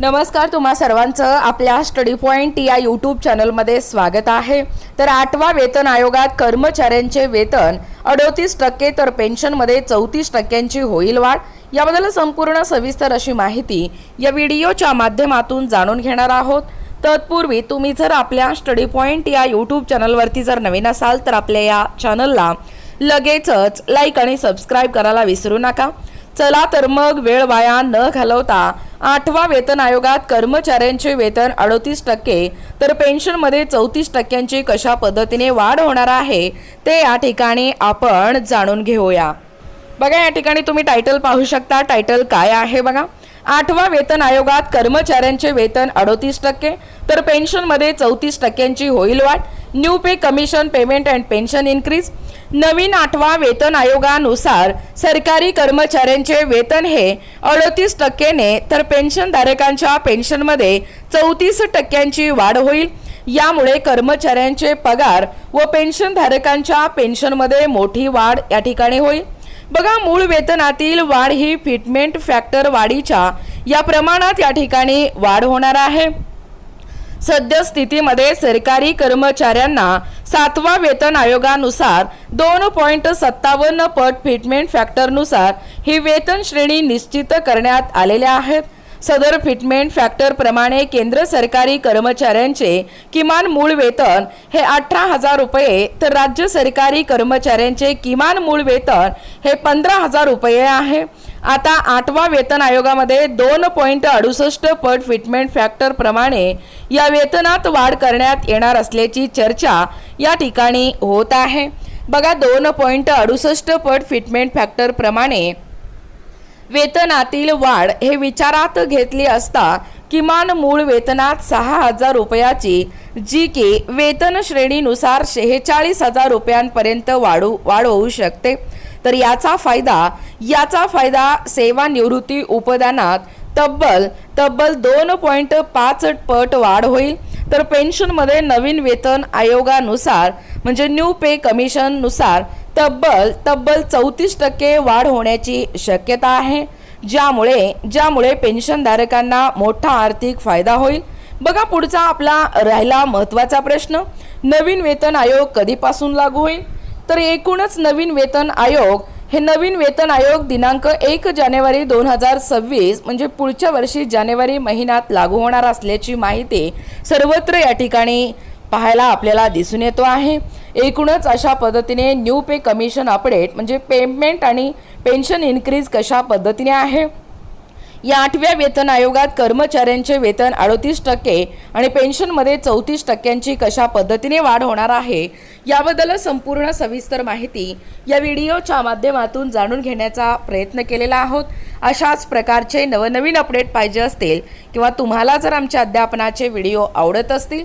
नमस्कार तुम्हा सर्वांचं आपल्या स्टडी पॉईंट या यूट्यूब चॅनलमध्ये स्वागत आहे. तर आठवा वेतन आयोगात कर्मचाऱ्यांचे वेतन अडोतीस टक्के तर पेन्शनमध्ये चौतीस टक्क्यांची होईल वाढ. याबद्दल संपूर्ण सविस्तर अशी माहिती या व्हिडिओच्या माध्यमातून जाणून घेणार आहोत. तत्पूर्वी तुम्ही जर आपल्या स्टडी पॉईंट या यूट्यूब चॅनलवरती जर नवीन असाल तर आपल्या या चॅनलला लगेचच लाईक आणि सबस्क्राईब करायला विसरू नका. चला तर मग वेळ वाया न घालवता आठवा वेतन आयोगात कर्मचाऱ्यांचे वेतन अडोतीस टक्के तर पेन्शनमध्ये चौतीस टक्क्यांची कशा पद्धतीने वाढ होणार आहे ते या ठिकाणी आपण जाणून घेऊया. बघा या ठिकाणी तुम्ही टायटल पाहू शकता. टायटल काय आहे बघा? आठवा वेतन आयोगात कर्मचाऱ्यांचे वेतन अडोतीस टक्के तर पेन्शनमध्ये चौतीस टक्क्यांची होईल वाढ. New pay commission payment and pension increase. नवीन आठवा वेतन आयोगानुसार सरकारी कर्मचाऱ्यांचे वेतन हे अडतीस टक्केने तर पेन्शनधारकांच्या पेन्शनमध्ये चौतीस टक्क्यांची वाढ होईल. यामुळे कर्मचाऱ्यांचे पगार व पेन्शनधारकांच्या पेन्शनमध्ये मोठी वाढ या ठिकाणी होईल. बघा मूळ वेतनातील वाढ ही फिटमेंट फॅक्टर वाढीच्या या प्रमाणात या ठिकाणी वाढ होणार आहे. सद्यस्थितीमध्ये सरकारी कर्मचाऱ्यांना सातवा वेतन आयोगानुसार दोन पॉईंट सत्तावन्न पट फिटमेंट फॅक्टरनुसार ही वेतन श्रेणी निश्चित करण्यात आलेल्या आहेत. सदर फिटमेंट फॅक्टरप्रमाणे केंद्र सरकारी कर्मचाऱ्यांचे किमान मूळ वेतन हे अठरा हजार रुपये तर राज्य सरकारी कर्मचाऱ्यांचे किमान मूळ वेतन हे पंधरा हजार रुपये आहे. आता आठवा वेतन आयोगामध्ये दोन पॉईंट अडुसष्ट पट फिटमेंट फॅक्टरप्रमाणे या वेतनात वाढ करण्यात येणार असल्याची चर्चा या ठिकाणी होत आहे. बघा दोन पॉईंट अडुसष्ट पट फिटमेंट फॅक्टरप्रमाणे वेतनातील वाढ हे विचारात घेतली असता किमान मूळ वेतनात सहा हजार रुपयाची जी की वेतन श्रेणीनुसार शेहेचाळीस हजार रुपयांपर्यंत वाढू वाढ होऊ शकते. तर याचा फायदा याचा फायदा सेवानिवृत्ती उपदानात तब्बल तब्बल दोन पॉईंट पाच पट वाढ होईल. तर पेन्शनमध्ये नवीन वेतन आयोगानुसार म्हणजे न्यू पे कमिशननुसार तब्बल तब्बल चौतीस टक्के वाढ होण्याची शक्यता आहे. ज्यामुळे ज्यामुळे पेन्शनधारकांना मोठा आर्थिक फायदा होईल. बघा पुढचा आपला राहिला महत्त्वाचा प्रश्न. नवीन वेतन आयोग कधीपासून लागू होईल? तर एकूणच नवीन वेतन आयोग हे नवीन वेतन आयोग दिनांक एक जानेवारी दोन हजार सव्वीस म्हणजे पुढच्या वर्षी जानेवारी महिन्यात लागू होणार असल्याची माहिती सर्वत्र या ठिकाणी पाहायला आपल्याला दिसून येतो आहे. एकूणच अशा पद्धतीने न्यू पे कमिशन अपडेट म्हणजे पेमेंट आणि पेन्शन इन्क्रीज कशा पद्धतीने आहे? या आठव्या वेतन आयोगात कर्मचाऱ्यांचे वेतन अडतीस टक्के आणि पेन्शनमध्ये चौतीस टक्क्यांची कशा पद्धतीने वाढ होणार आहे? याबद्दल संपूर्ण सविस्तर माहिती या व्हिडिओच्या माध्यमातून जाणून घेण्याचा प्रयत्न केलेला आहोत. अशाच प्रकारचे नवनवीन अपडेट पाहिजे असतील किंवा तुम्हाला जर आमच्या अध्यापनाचे व्हिडिओ आवडत असतील